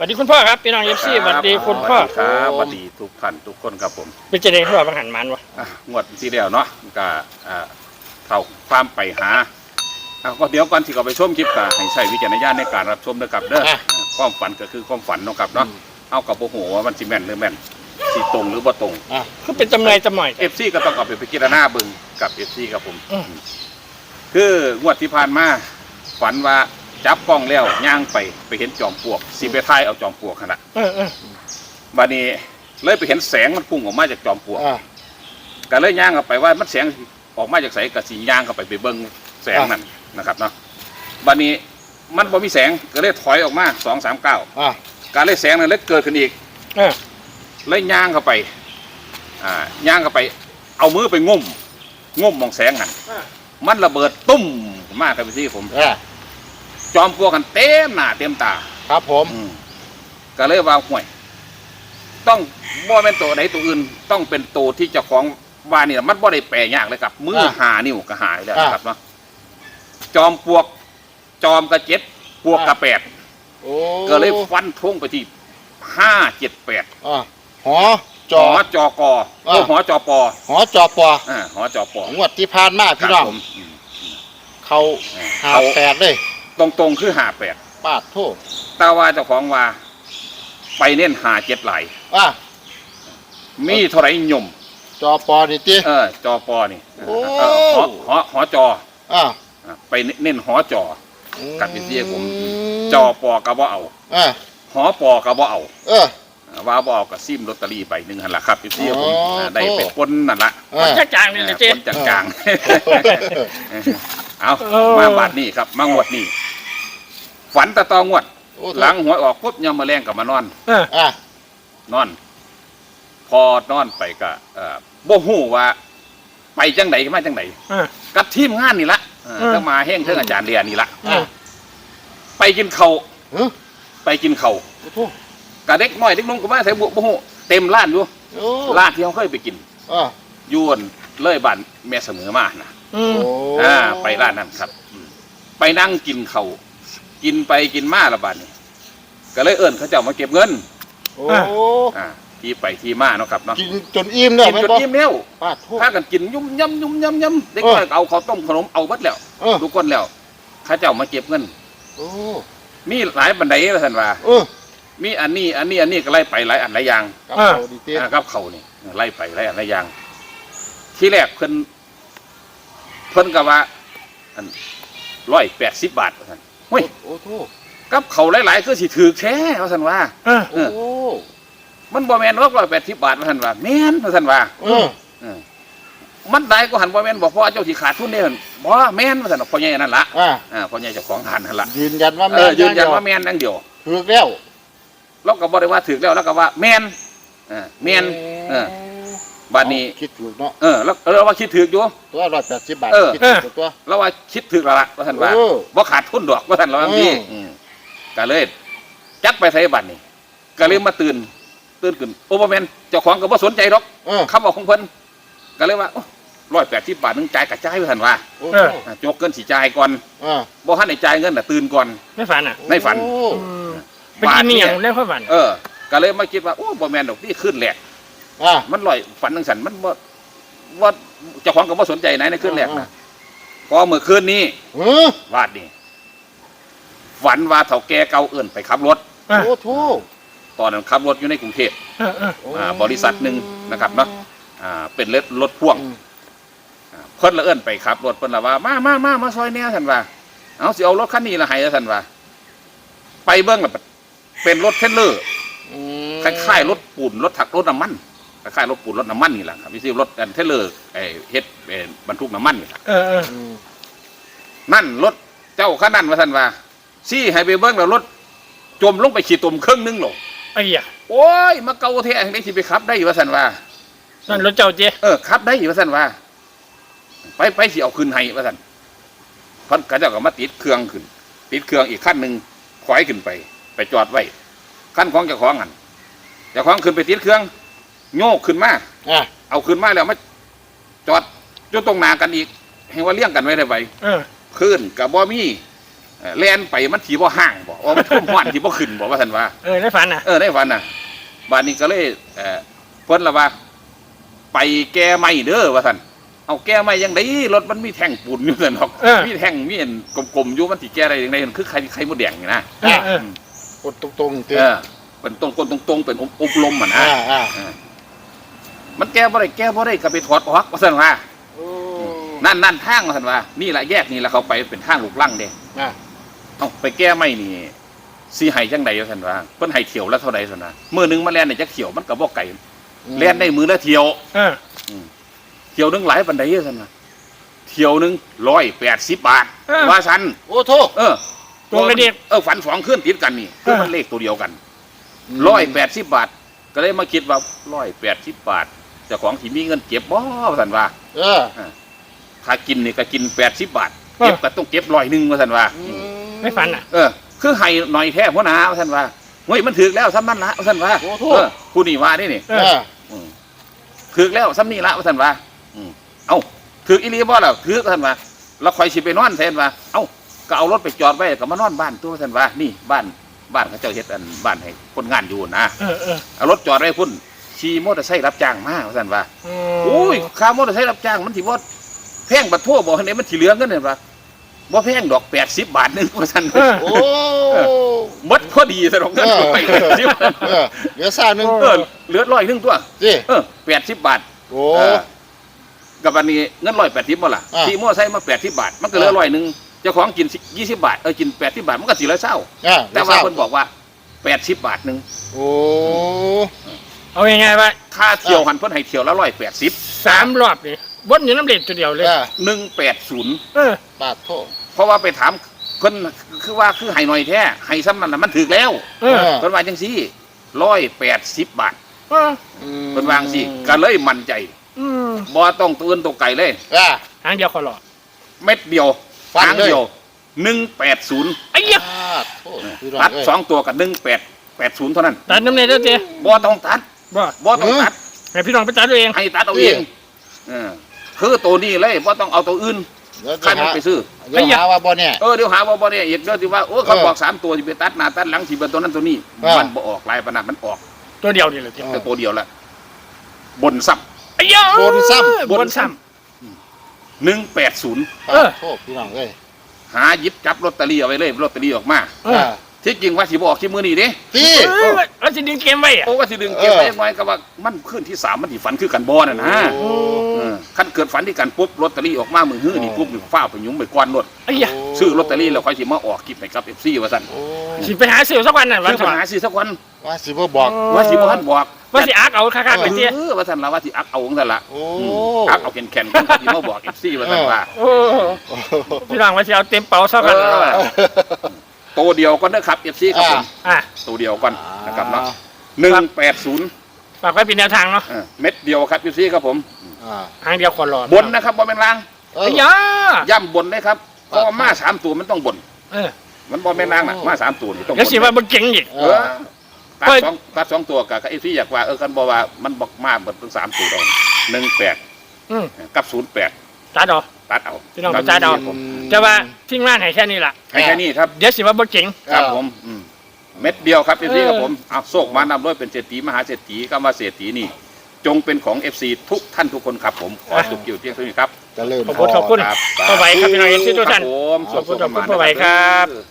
สวัสดีคุณพ่อครับพี่น้องเอฟซีสวัสดีคุณพ่อครับสวัสดีทุกท่านทุกคนครับผมเป็นจะได้พ่อบังหันมันวะอะงวดที่แล้วเนาะก็อ่าเข้าความไปหาอะก็เดี๋ยวก่อนที่เขาไปชมคลิปก็ให้ใช้วิจารณญาณในการรับชมนะครับเด้ออะความฝันก็คือความฝันเนาะครับเนาะเอากับโอ้โหว่ามันสิแม่นหรือแม่นสิตรงหรือบ่ตรงอะคือเป็นจำเลยจำหน่อยเอฟซีก็ต้องเอาไปพิจารณาเบิ่งกับเอฟซีครับผมอืมคืองวดที่ผ่านมาฝันว่า จับกล้องแล้วย่างไปไปเห็นจอมปลวกสิไปทายเอาจอมปลวกขนาดเออเออ บัดนี้เลยไปเห็นแสงมันพุ่งออกมาจากจอมปลวกอ่า ก็เลยย่างเข้าไปว่ามันแสงออกมาจากไสกะสีย่างเข้าไปไปเบิ้งแสงนั่นนะครับเนาะบัดนี้มันบ่มีแสงก็เลยถอยออกมาสองสามเก้าอ่าการเลยแสงนั้นเลยเกิดขึ้นอีก เออเลยย่างเข้าไป อ่า ย่างเข้าไป เอามือไปงุ่มงุ่มมองแสงนั่นมันระเบิดตุ้มมากครับพี่ผม อ่า จอมปลวกกันเต็มหน้าเต็มตาครับผม อืมก็เลยว่าห่วย ต้องบ่เป็นตัวไหนตัวอื่น ต้องเป็นตัวที่เจ้าของว่านี่มันบ่ได้แปลยากเลยครับ มือหานิ้วก็หายแล้วนะครับเนาะจอมปลวก จอมกระเจ็ดปลวกกระแปดโอ้ก็เลยฟันทงไปที่ห้าเจ็ดแปดอ่าหอจจออจอกออ่าโอ้หอจอปอหอจอปออ่าหอจอปองวดที่ผ่านมาพี่น้องผมอืม เขาหาเขาแปดเลย ตรงตรงๆคือหาแปดปาดโทษแต่ว่าเจ้าของว่า ไปเน้นหาเจ็ดไหลายอ่ามีเท่าไหรยมจอปอนี่ติ เออจอปอนี่โอ้ เออหอหอหอจออ่าอะไปเน้นหอจอ กับพี่เตี้ยผมมจอปอก็บ่เอาอ่าหอปอก็บ่เอาเออว่าบ่เอาก็ซิมลอตเตอรี่ไปหนึ่งหันละครับพี่เตี้ยผมอ๋ออ่าได้เป็นปนนั่นละอ่าจ้าจางนี่นะเจ๊ปนจางๆ เอาเออมาบาดนี้ครับมางวดนี้ ฝันแตะตองวด โอ้หลังหวยออกปุ๊บยามมาแรงกับมานอน เอออ่านอน พอนอนไปก็เอ่อบ่ฮู้ว่า ไปจังไดมาจังไดเออ กับทีมงานนี่ละเออเออ ทั้งมาแห้งทั้งอาจารย์เรียนนี่ละอ่าไปกินเขาวเฮ้ยไปกินเขาวโอ้โหกะเด็กน้อยเด็กนุ่งก็มาใส่บุบ่ฮู้เต็มร้านอยู่โอ้ร้านที่เขาเคยไปกินอ่าอยวนเลยบ้านแม่เสมอมานะ อืม โอ้อ่าไปร้านนั้นครับอืมไปนั่งกินเขาว กินไปกินมาละบาดนี้ก็เลยเอิ้นเขาเจ้ามาเก็บเงินโอ้อ่าที่ไปที่มาเนาะครับเนาะกินจนอิ่มเลยกินแม่นจนบ่อิ่มแล้วปาดโทษพากันกินยุ่มยำยุ่มยำยำเด็กเออน้อยก็เอาข้าวต้มขนมเอาเบิดแล้วเออทุกคนแล้วเขาเจ้ามาเก็บเงินโอ้มีหลายบันไดว่าท่านว่าเออมีอันนี้ อันนี้อันนี้ก็ไล่ไปหลายอันหลายอย่างกับเขาดีเตี้ยอ่ากับเขานี่ไล่ไปหลายอันหลายอย่าง ที่แรกเพิ่นเพิ่นก็ว่าอันร้อยแปดสิบบาทว่าท่าน เฮ้ยโอ้โทษกับเขาหลายๆคือสิถือแท้ว่าท่านว่าเออ โอ้มันบ่แม่นร้อยแปดสิบบาทว่าท่านว่าแม่นว่าท่านว่าเออ เออมันได้ก็หันบ่แม่นบอกพ่อเจ้าสิขาดทุนเด้หั่นบ่แม่นว่าท่านพ่อใหญ่นั่นล่ะอ่าอ่าพ่อใหญ่เจ้าของทานนั่นล่ะยืนยันว่าเอแม่อยืนยันว่าแม่นดังเดียว ถูกแล้วเราก็บ่ได้ว่าถือแล้วแล้วก็ว่าแม่นเออแม่นเออ บัดนี้ คิดถูกเนาะเออแล้วเราว่าคิดถืออยู่ ตัวร้อยแปดสิบบาทเออ คิดถูกตัว เราว่าคิดถือและละว่าท่านว่าเออบ่ขาดทุนดอกว่าท่านเราว่าพี่อืมอืมก็เลย จักไปใส่บัตรนี่ก็เลยมาตื่น ตื่นขึ้นโอ้บ่แม่นเจ้าของก็บ่สนใจดอกเออคำบอกของเพิ่นก็เลยว่าร้อยแปดสิบบาทนึงจ่ายกระจายว่าท่านว่าโอ้เอออะจกเงินสิจ่ายก่อนอ่าบ่ทันได้จ่ายเงินน่ะตื่นก่อน ไม่ฝันอะในฝัน โอ้อืมเป็นอีเมียงได้พ่อฝัน เออ ก็เลยมาคิดว่าโอ้บ่แม่นดอกนี่ขึ้นแหลก อ่า มันลอยฝันจังสันมันบ่ว่าเจ้าของก็บ่สนใจไหนในขึ้นแหลกอ่านะพอเมื่อคืนนี้เออวาดนี่ฝันว่าเฒ่าแก่เก่าเอื่นไปขับรถเออโอ้โทษตอนนั้นขับรถอยู่ในกรุงเทพเออเอออ่าบริษัทหนึ่งนะครับเนาะอ่าเป็นรถรถพ่วงอืมอ่าเพิ่นละเอิ้นไปขับรถเพิ่นละว่ามามามามาซอยแนวท่านว่าเอาสิเอารถคันนี้ละให้ละท่านว่าไปเบิ่งแล้วเป็นรถเทรลเลอร์อืมคล้ายๆรถปูนรถถักรถน้ำมัน คล้ายๆรถปูนรถน้ำมันนี่แหละครับพี่ซิรถอันเทรลเลอร์ไอ้เฮ็ดเอ่อบรรทุกน้ำมันนี่แหละเออเอออืมนั่นรถเจ้าคันนั้นว่าท่านว่าซี่ให้ไปเบิ่งแล้วรถจมลงไปขีดตุ่มครึ่งหนึงหรอไอ้เหี้ยโอ้ยมาเกาแท้ให้ได้สิไปขับได้ว่าท่านว่านั่นรถเจ้าเจ๊เออขับได้ว่าท่านว่า ไปไปสิเอาขึ้นให้ว่าท่านเพันกระเจ้าก็มาติดเครื่องขึ้น ติดเครื่องอีกขั้นหนึ่งถอยขึ้นไป ไปจอดไว้ขั้นของเจ้าของอันเจ้าของขึ้นไปติดเครื่อง โยกขึ้นมาอ่าเอาขึ้นมาแล้วมาจอดอยู่ตรงหนากันอีกให้ว่าเลี้ยงกันไว้ได้ไว้เออ ขึ้นกับบ่มีเอ่อแล่นไปมันถีบ่ห่างบ่ว่ามันทุ่มหวานถีบ่ขึ้นบ่ว่าท่านว่า เออในฝันน่ะ เออในฝันน่ะบานนี้ก็เลยเอ่อเพิ่นละว่า ไปแก้ไม่เด้อว่าท่านเอาแก้ไม่ยังไดรถมันมีแท่งปูนอยู่ซั่นดอกเออ มีแท่งมีอันกลมๆอยู่มันสิแก้ได้ยังไงมันคือไข่ไข่มดแดงนี่นะเออเออ กดตรงๆเตี้เอยอเป็นตรงกลตรงๆเป็นอบลมอะนะอ่าอ่า มันแก้บ่ได้แก้บ่ได้ก็ไปถอดออกว่าซั่นว่าโอ้นั่นนั่นทางว่าซั่นว่า นี่ละแยกนี่ละเขาไปเป็นทางลูกลังเด้อ่าเอาไปแก้ไม่นี่สิให้จังใดว่าซั่นว่าเพิ่นให้เที่ยวละเท่าใดซั่นว่ามื้อหนึงมาแล่นได้จักเที่ยวมันก็บ่ไกลแล่นได้มื้อละเที่ยวเออเที่ยวหนึงหลายปานใดซั่นว่าเที่ยวหนึง180บาท เออ ว่าซั่นโอ้โทษ เออตรงเลยเด็กเออฝันสองคืนติดกันนี่คือมันเลขตัวเดียวกัน180บาท ก็เลยมาคิดว่า180บาท เจ้าของที่มีเงินเก็บบ่ว่าซั่นว่าเออ ถ้ากินนี่ก็กิน80บาทเก็บก็ต้องเก็บร้อยหนึงว่าซั่นว่าในฝันน่ะ เออ คือให้หน่อยแท้หัวหน้าว่าท่านว่าเฮ้ยมันถึกแล้วซ้ำนั่นละว่าท่านว่าโอ้โหเออผู้นี่ว่านี่นี่เอเอออมถึกแล้วซ้ำนี่ละว่าท่านว่าอืมเอ้าถึกอีหลีบ่ล่ะถึกว่าท่านว่าเราคอยสิไปนอนแทนว่า เอ้าก็เอารถไปจอดไว้ก็มานอนบ้านตัวว่าท่านว่านี่บ้านบ้านเขาเจ้าเฮ็ดอันบ้านให้คนงานอยู่นะเออเออเอารถจอดไว้พุ่น ขี่มอเตอร์ไซค์รับจ้างมาว่าท่านว่าโอ้โอ้ยค่ามอเตอร์ไซค์รับจ้างมันสิบ่แพงบัดทั่วบ่ให้มันสิเหลือเงินเนี่ยว่าบ่แพงดอก80บาทหนึงว่าท่านเออโอ้หมดพอดีสนองเงินไปสิบเออเหลือซ่าหนึงเออเหลือร้อยหนึงตัวสิเออแปดสิบบาทโอ้เออกับวันนี้เงินร้อยแปดสิบบ่ล่ะอ่าที่มั่วใช้มาแปดสิบบาท มันก็เหลืออ่าร้อยหนึ่งเจ้าของกินยี่สิบบาทเออกินแปดสิบบาทมันก็สี่ร้อยเศร้าอ่าแต่ว่าคนบอกว่าแปดสิบบาทหนึ่งโอ้ เอายังไงวะค่าเที่ยวหันเพิ่นให้เที่ยวละร้อยแปดสิบสามรอบนี่วนอยู่น้ำเด็ดตัวเดียวเลยอ่าหนึ่งแปดศูนย์เออ ปาดโทษเพราะว่าไปถามเพิ่นคือว่าคือให้หน่อยแท้ให้ซ้ำนั่นน่ะมันถึกแล้วเออเพิ่นว่าจังซี่ร้อยแปดสิบบาทเออเพิ่นวาจังซี่ก็เลยมั่นใจอืมบ่ต้องตื่นตกไก่เลย อ่าทางเดียวขอรอเม็ดเดียวฟันหางเลย เดียวหนึ่งแปดศูนย์ไอ้เหี้ยปาดโทษพี่น้องตัดเอ้ยสองตัวกับหนึ่งแปดแปดศูนย์เท่านั้น ตัดน้ำเนยเด้อเจ๊บ่ต้องตัด บ่บ่ต้องตัดให้พี่น้องไปตัดตัวเองให้ตัดเอาเองเออคือตัวนี้เลยบ่ต้องเอาตัวอื่นเดี๋ยวใครจะมันหาไปซื้อ เดี๋ยวหาว่าบ่เนี่ย เออเดี๋ยวหาว่าบ่ได้อีกเด้อที่ว่าโอ้เขาเออบอกสามตัวที่ไปตัดหน้าตัดหลังที่เป็นตัวนั้นตัวนี้เออ มันบ่ออกลายปานนั้นมันออกตัวเดียวนี่แหละเจ๊เออ แต่ตัวเดียวละบนซ้ไอ้เหี้ยบนซ้ำ บนซ้ำหนึ่งแปดศูนย์ปาเออดโทษพี่น้องเอ้ยหาหยิบจับลอตเตอรี่เอาไว้เลยลอตเตอรี่ออกมาำเอออ่า ที่จริงว่าสิบออกที่มือนี้เด้ที่เออแล้วสิดึงเกมไว้อะโอ้ว่าสิดึงเก็บไว้ยังไงก็ว่ามันขึ้นที่สามมันที่ฝันคือกันบอน่ะนะโอ้เออขั้นเกิดฝันที่กันปุ๊บลอตเตอรี่ออกมามือฮื้อนี่ปุ๊บนี่ฟ้าวไปหยุ้มไปก้อนรถไอ้เหี้ยซื้อลอตเตอรี่แล้วค่อยสิมาออกคลิปให้กับเอฟซีว่าสั่นโอ้สิไปหาเสี่ยวสักวันน่ะวันซื้อก่อปัญนหาซื้อสักวันว่าสิบ่บอก ว่าสิบ่ทันบอกว่าสิอักเอาคักๆไปเจ๊เออว่าสั่นละว่าสิอักเอาของสั่นละโอ้อืมอักเอาแข็งๆกันสิมาบอกเอฟซีว่าสั่นว่า โอ้พี่น้องว่าสิเอาเต็มเป๋าสักวันเออ ตัวเดียวก็เด้อครับเอฟซีครับผมอะ ตัวเดียวก่อนนะครับเนาะหนึ่งแปดศูนย์ฝากไว้เป็นแนวทางเนาะเม็ดเดียวครับเอฟซีครับผมอ่าทางเดียวขอรอบนนะครับบอเป็นลางเอไอ้อเหี้ยย่ำบนเลยครับเพราะว่ามาสามตัวมันต้องบนเออ มันบอเป็นลางน่ะมาสามตัวนี่ต้องบเดี๋ยวนสิว่าบ่เก่งอีกเอเอออตัดสองตัดสองตัวกับไอ้ที่อยากว่าเออกันบอกว่ามันบอกมาเบิดทั้งสามตัวเอาหนึ่งแปดอืมกับศูนย์แปด ตัดเอา ตัดเอาพี่น้องไปตัดเอา ผมแต่ว่าทิ้งงานให้แค่นี้ล่ะให้แค่นี้ครับเดี๋ยวสิว่าบ่เก่งครับผมอืมเม็ดเดียวครับเอฟซีเออ ครับผมเอาโศกมานำด้วยเป็นเศรษฐีมหาเศรษฐีก็มาเศรษฐีนี่ จงเป็นของเอฟซีทุกท่านทุกคนครับผมขอจบเกี่ยวเที่ยงเท่านี้ครับเจะเริ่มขอบคุณขอบคุณครับ พ่อไหวครับพี่น้อง FC ทุกท่านครับผมขอบคุณสุขๆขอบคุณพ่อไหวครับนะครับ